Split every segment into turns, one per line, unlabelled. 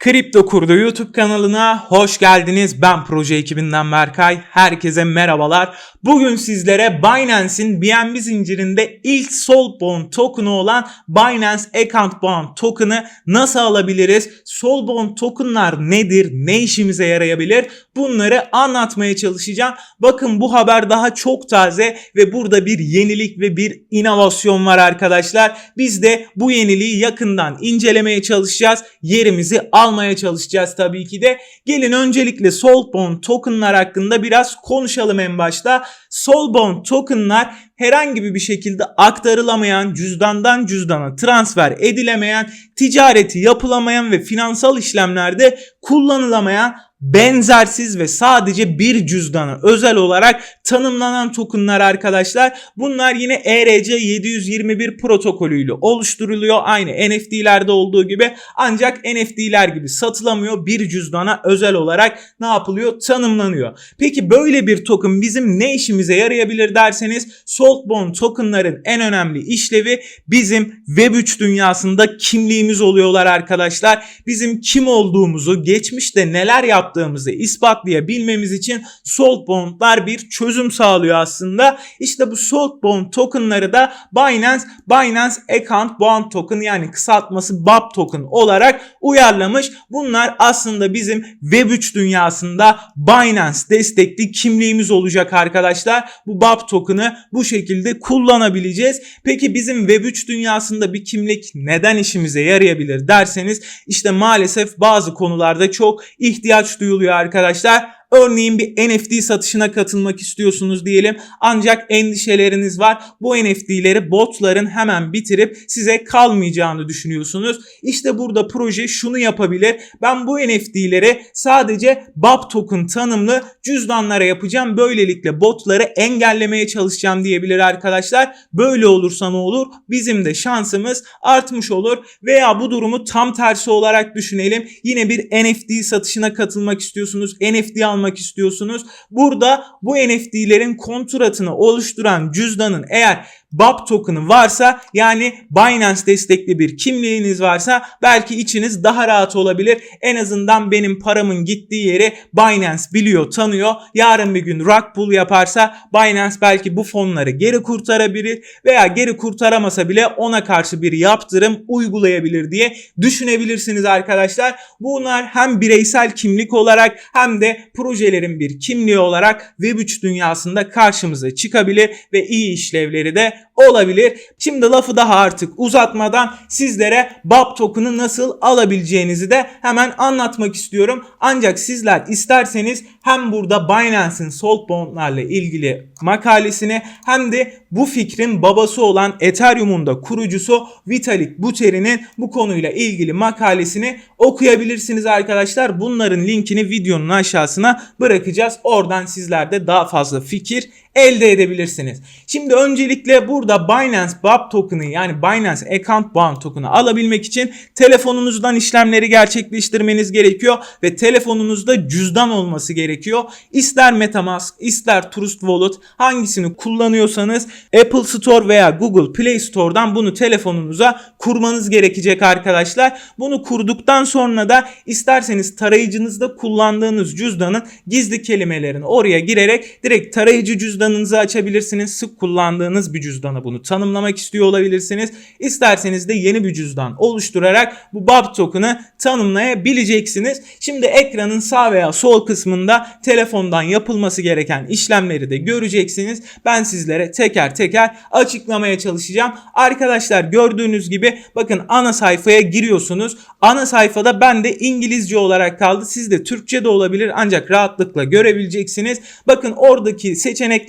Kripto Kurdu YouTube kanalına hoş geldiniz. Ben proje ekibinden Berkay. Herkese merhabalar. Bugün sizlere Binance'in BNB zincirinde ilk Soulbound token'ı olan Binance Account Bound token'ı nasıl alabiliriz? Soulbound token'lar nedir? Ne işimize yarayabilir? Bunları anlatmaya çalışacağım. Bakın bu haber daha çok taze ve burada bir yenilik ve bir inovasyon var arkadaşlar. Biz de bu yeniliği yakından incelemeye çalışacağız. Yerimizi almaya çalışacağız tabii ki de. Gelin öncelikle Soulbound token'lar hakkında biraz konuşalım en başta. Soulbound token'lar herhangi bir şekilde aktarılamayan, cüzdandan cüzdana transfer edilemeyen, ticareti yapılamayan ve finansal işlemlerde kullanılamayan benzersiz ve sadece bir cüzdana özel olarak tanımlanan tokenlar arkadaşlar. Bunlar yine E ERC 721 protokolüyle oluşturuluyor. Aynı NFT'lerde olduğu gibi ancak NFT'ler gibi satılamıyor. Bir cüzdana özel olarak ne yapılıyor? Tanımlanıyor. Peki böyle bir token bizim ne işimize yarayabilir derseniz Saltbound tokenların en önemli işlevi bizim Web3 dünyasında kimliğimiz oluyorlar arkadaşlar. Bizim kim olduğumuzu, geçmişte neler yaptığımızı ispatlayabilmemiz için Saltbound'lar bir çözüm sağlıyor aslında. İşte bu Saltbound tokenları da Binance, Binance Account Bound Token yani kısaltması BAB token olarak uyarlamış. Bunlar aslında bizim Web3 dünyasında Binance destekli kimliğimiz olacak arkadaşlar. Bu BAB token'ı bu şekilde kullanabileceğiz. Peki bizim Web3 dünyasında bir kimlik neden işimize yarayabilir derseniz işte maalesef bazı konularda çok ihtiyaç duyuluyor arkadaşlar. Örneğin bir NFT satışına katılmak istiyorsunuz diyelim ancak endişeleriniz var. Bu NFT'leri botların hemen bitirip size kalmayacağını düşünüyorsunuz. İşte burada proje şunu yapabilir. Ben bu NFT'leri sadece BAB token tanımlı cüzdanlara yapacağım. Böylelikle botları engellemeye çalışacağım diyebilir arkadaşlar. Böyle olursa ne olur? Bizim de şansımız artmış olur. Veya bu durumu tam tersi olarak düşünelim. Yine bir NFT satışına katılmak istiyorsunuz. NFT almak istiyorsunuz. Burada bu NFT'lerin kontratını oluşturan cüzdanın eğer BAB token'ı varsa yani Binance destekli bir kimliğiniz varsa belki içiniz daha rahat olabilir. En azından benim paramın gittiği yeri Binance biliyor, tanıyor. Yarın bir gün rug pull yaparsa Binance belki bu fonları geri kurtarabilir veya geri kurtaramasa bile ona karşı bir yaptırım uygulayabilir diye düşünebilirsiniz arkadaşlar. Bunlar hem bireysel kimlik olarak hem de projelerin bir kimliği olarak Web3 dünyasında karşımıza çıkabilir ve iyi işlevleri de olabilir. Şimdi lafı daha artık uzatmadan sizlere BAB token'ı nasıl alabileceğinizi de hemen anlatmak istiyorum. Ancak sizler isterseniz hem burada Binance'in Saltbound'larla ilgili makalesini hem de bu fikrin babası olan Ethereum'un da kurucusu Vitalik Buterin'in bu konuyla ilgili makalesini okuyabilirsiniz arkadaşlar. Bunların linkini videonun aşağısına bırakacağız. Oradan sizler de daha fazla fikir elde edebilirsiniz. Şimdi öncelikle burada Binance BAB token'ı yani Binance Account Bound token'ı alabilmek için telefonunuzdan işlemleri gerçekleştirmeniz gerekiyor ve telefonunuzda cüzdan olması gerekiyor. İster MetaMask, ister Trust Wallet hangisini kullanıyorsanız Apple Store veya Google Play Store'dan bunu telefonunuza kurmanız gerekecek arkadaşlar. Bunu kurduktan sonra da isterseniz tarayıcınızda kullandığınız cüzdanın gizli kelimelerini oraya girerek direkt tarayıcı cüzdanınızı açabilirsiniz. Sık kullandığınız bir cüzdana bunu tanımlamak istiyor olabilirsiniz. İsterseniz de yeni bir cüzdan oluşturarak bu BAB token'ı tanımlayabileceksiniz. Şimdi ekranın sağ veya sol kısmında telefondan yapılması gereken işlemleri de göreceksiniz. Ben sizlere teker teker açıklamaya çalışacağım. Arkadaşlar gördüğünüz gibi bakın ana sayfaya giriyorsunuz. Ana sayfada ben de İngilizce olarak kaldı. Sizde Türkçe de olabilir ancak rahatlıkla görebileceksiniz. Bakın oradaki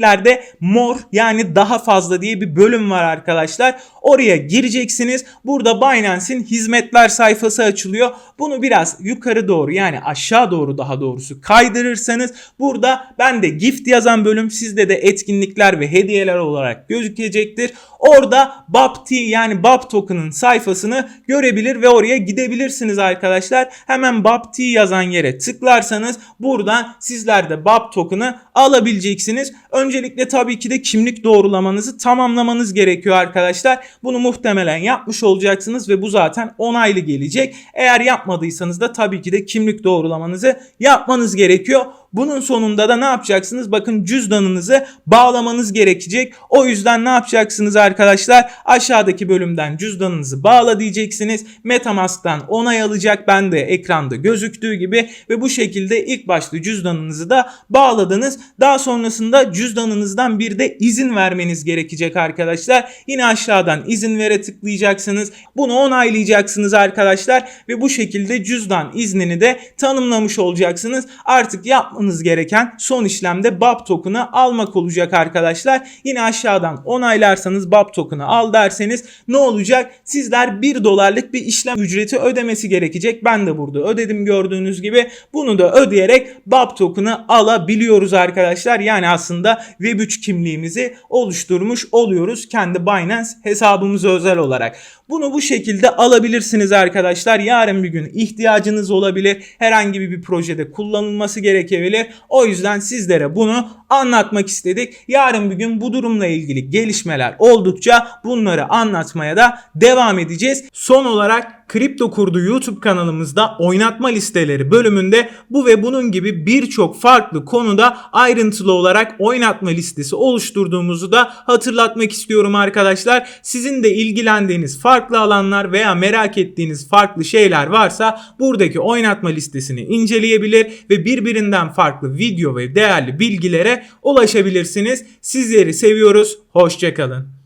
seçeneklerde more yani daha fazla diye bir bölüm var arkadaşlar. Oraya gireceksiniz. Burada Binance'in hizmetler sayfası açılıyor. Bunu biraz yukarı doğru yani aşağı doğru daha doğrusu kaydırırsanız burada ben de gift yazan bölüm sizde de etkinlikler ve hediyeler olarak gözükecektir. Orada BAPT yani BAP token'ın sayfasını görebilir ve oraya gidebilirsiniz arkadaşlar. Hemen BAPT yazan yere tıklarsanız buradan sizler de BAP token'ı alabileceksiniz. Öncelikle tabii ki de kimlik doğrulamanızı tamamlamanız gerekiyor arkadaşlar. Bunu muhtemelen yapmış olacaksınız ve bu zaten onaylı gelecek. Eğer yapmadıysanız da tabii ki de kimlik doğrulamanızı yapmanız gerekiyor. Bunun sonunda da ne yapacaksınız? Bakın cüzdanınızı bağlamanız gerekecek. O yüzden ne yapacaksınız arkadaşlar? Aşağıdaki bölümden cüzdanınızı bağla diyeceksiniz. Metamask'tan onay alacak. Ben de ekranda gözüktüğü gibi ve bu şekilde ilk başta cüzdanınızı da bağladınız. Daha sonrasında cüzdanınızdan bir de izin vermeniz gerekecek arkadaşlar. Yine aşağıdan izin vere tıklayacaksınız. Bunu onaylayacaksınız arkadaşlar ve bu şekilde cüzdan iznini de tanımlamış olacaksınız. Artık yapmanız gereken son işlemde BAP token'ı almak olacak arkadaşlar. Yine aşağıdan onaylarsanız BAP token'ı al derseniz ne olacak? Sizler 1 dolarlık bir işlem ücreti ödemesi gerekecek. Ben de burada ödedim gördüğünüz gibi. Bunu da ödeyerek BAP token'ı alabiliyoruz arkadaşlar. Yani aslında Web3 kimliğimizi oluşturmuş oluyoruz kendi Binance hesabımıza özel olarak. Bunu bu şekilde alabilirsiniz arkadaşlar. Yarın bir gün ihtiyacınız olabilir. Herhangi bir projede kullanılması gerekebilir. O yüzden sizlere bunu anlatmak istedik. Yarın bir gün bu durumla ilgili gelişmeler oldukça bunları anlatmaya da devam edeceğiz. Son olarak Kripto Kurdu YouTube kanalımızda oynatma listeleri bölümünde bu ve bunun gibi birçok farklı konuda ayrıntılı olarak oynatma listesi oluşturduğumuzu da hatırlatmak istiyorum arkadaşlar. Sizin de ilgilendiğiniz farklı alanlar veya merak ettiğiniz farklı şeyler varsa buradaki oynatma listesini inceleyebilir ve birbirinden farklı video ve değerli bilgilere ulaşabilirsiniz. Sizleri seviyoruz. Hoşçakalın.